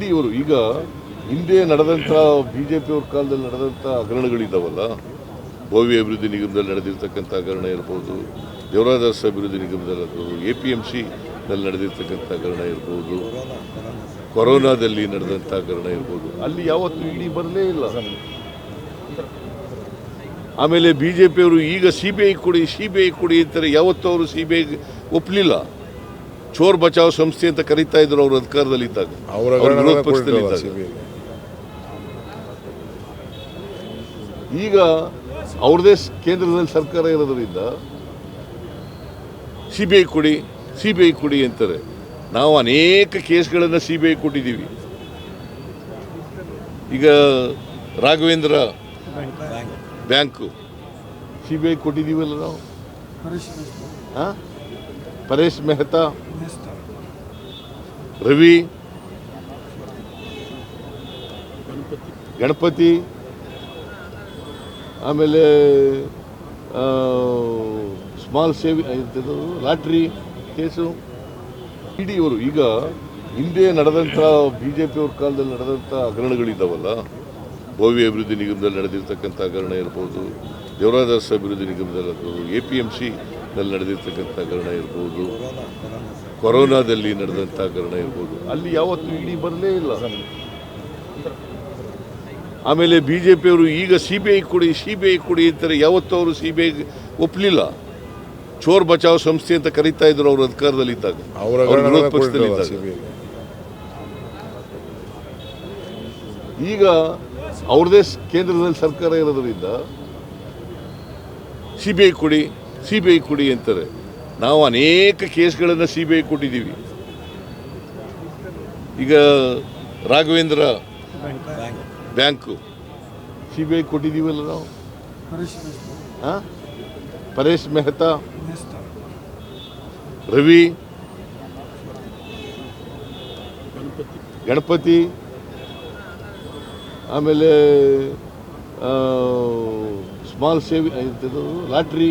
ಇಡೀ ಇವರು, ಈಗ ಹಿಂದೆ ನಡೆದಂಥ ಬಿ ಜೆ ಪಿಯವ್ರ ಕಾಲದಲ್ಲಿ ನಡೆದಂಥ ಹಗರಣಗಳಿದ್ದಾವಲ್ಲ ಭೋವಿ ಅಭಿವೃದ್ಧಿ ನಿಗಮದಲ್ಲಿ ನಡೆದಿರ್ತಕ್ಕಂಥ ಹಗರಣ ಇರ್ಬೋದು ದೇವರಾದಾಸ ಅಭಿವೃದ್ಧಿ ನಿಗಮದಲ್ಲಿ ಇರ್ಬೋದು ಎ ಪಿ ಎಂ ಸಿನಲ್ಲಿ ನಡೆದಿರ್ತಕ್ಕಂಥ ಹಗರಣ ಇರ್ಬೋದು, ಕೊರೋನಾದಲ್ಲಿ ನಡೆದಂಥ ಹಗರಣ ಇರ್ಬೋದು, ಅಲ್ಲಿ ಯಾವತ್ತೂ ಇಡಿ ಬರಲೇ ಇಲ್ಲ. ಆಮೇಲೆ ಬಿ ಜೆ ಪಿಯವರು ಈಗ ಸಿ ಬಿ ಐ ಕೊಡಿ, ಸಿ ಬಿ ಐ ಕೊಡಿ ಅಂತಾರೆ, ಯಾವತ್ತೂ ಅವರು ಸಿ ಬಿ ಐಗೆ ಒಪ್ಪಲಿಲ್ಲ. ಚೋರ್ ಬಚಾವ್ ಸಂಸ್ಥೆ ಅಂತ ಕರೀತಾ ಇದ್ರು ಅವರು ಅಧಿಕಾರದಲ್ಲಿ ಇದ್ದಾಗ. ಅವರ ಅವ್ರು ವಿರೋಧ ಪಕ್ಷದಲ್ಲಿ ಇದ್ದಾಗ. ಈಗ ಅವ್ರದೇ ಸ್- ಕೇಂದ್ರದಲ್ಲಿ ಸರ್ಕಾರ ಇರೋದ್ರಿಂದ ಸಿ ಬಿ ಐ ಕೊಡಿ ಸಿ ಬಿ ಐ ಕೊಡಿ ಅಂತಾರೆ. ನಾವು ಅನೇಕ ಕೇಸ್ಗಳನ್ನು ಸಿ ಬಿ ಐ ಕೊಟ್ಟಿದ್ದೀವಿ. ಈಗ Raghavendra bank. C B I ಕೊಟ್ಟಿದ್ದೀವಲ್ಲ ನಾವು? ಆ? ಪರೇಶ್ ಮೆಹ್ತಾ, ರವಿ, ಗಣಪತಿ, ಆಮೇಲೆ ಸ್ಮಾಲ್ ಸೇವಿ ಲಾಟ್ರಿ, ಕೇಸು, ಇಡೀ ಇವರು. ಈಗ ಹಿಂದೆ ನಡೆದಂಥ ಬಿ ಜೆ ಪಿಯವ್ರ ಕಾಲದಲ್ಲಿ ನಡೆದಂಥ ಹಗರಣಗಳಿದ್ದಾವಲ್ಲ ಭೋವಿ ಅಭಿವೃದ್ಧಿ ನಿಗಮದಲ್ಲಿ ನಡೆದಿರ್ತಕ್ಕಂಥ ಹಗರಣ ಇರ್ಬೋದು ದೇವರಾದಾಸ್ ಅಭಿವೃದ್ಧಿ ನಿಗಮದಲ್ಲಿ ಎ ಪಿ ಎಂ ಸಿನಲ್ಲಿ ನಡೆದಿರ್ತಕ್ಕಂಥ ಕರ್ಣ ಇರ್ಬೋದು. ಕೊರೋನಾದಲ್ಲಿ ನಡೆದಂಥ ಕರ್ಣ ಇರ್ಬೋದು. ಅಲ್ಲಿ ಯಾವತ್ತೂ ಇಡೀ ಬರಲೇ ಇಲ್ಲ. ಆಮೇಲೆ ಬಿ ಜೆ ಪಿಯವರು ಈಗ ಸಿ ಬಿ ಐ ಕೊಡಿ ಸಿ ಬಿ ಐ ಕೊಡಿ ಅಂತಾರೆ. ಯಾವತ್ತೂ ಅವರು ಸಿ ಬಿ ಐ ಒಪ್ಪಲಿಲ್ಲ ಚೋರ್ ಬಚಾವ್ ಸಂಸ್ಥೆ ಅಂತ ಕರೀತಾ ಇದ್ರು ಅವರು ಅಧಿಕಾರದಲ್ಲಿ ಇದ್ದಾಗ. ಅವರ ಅವ್ರು ವಿರೋಧ ಹಗರಣಗಳನ್ನ ಪಕ್ಷದಲ್ಲಿ ಇದ್ದಾಗ. ಈಗ ಅವ್ರದೇ ಕೇಂದ್ರದಲ್ಲಿ ಸರ್ಕಾರ ಇರೋದ್ರಿಂದ ಸಿ ಬಿ ಐ ಕೊಡಿ ಸಿ ಬಿ ಐ ಕೊಡಿ ಅಂತಾರೆ. ನಾವು ಅನೇಕ ಕೇಸ್ಗಳನ್ನು ಸಿ ಬಿ ಐ ಕೊಟ್ಟಿದ್ದೀವಿ. ಈಗ Raghavendra bank. C B I ಕೊಟ್ಟಿದ್ದೀವಲ್ಲ ನಾವು? ಹಾಂ? ಪರೇಶ್ ಮೆಹ್ತಾ? ರವಿ? ಗಣಪತಿ? ಆಮೇಲೆ ಸ್ಮಾಲ್ ಸೇವಿ ಲಾಟ್ರಿ?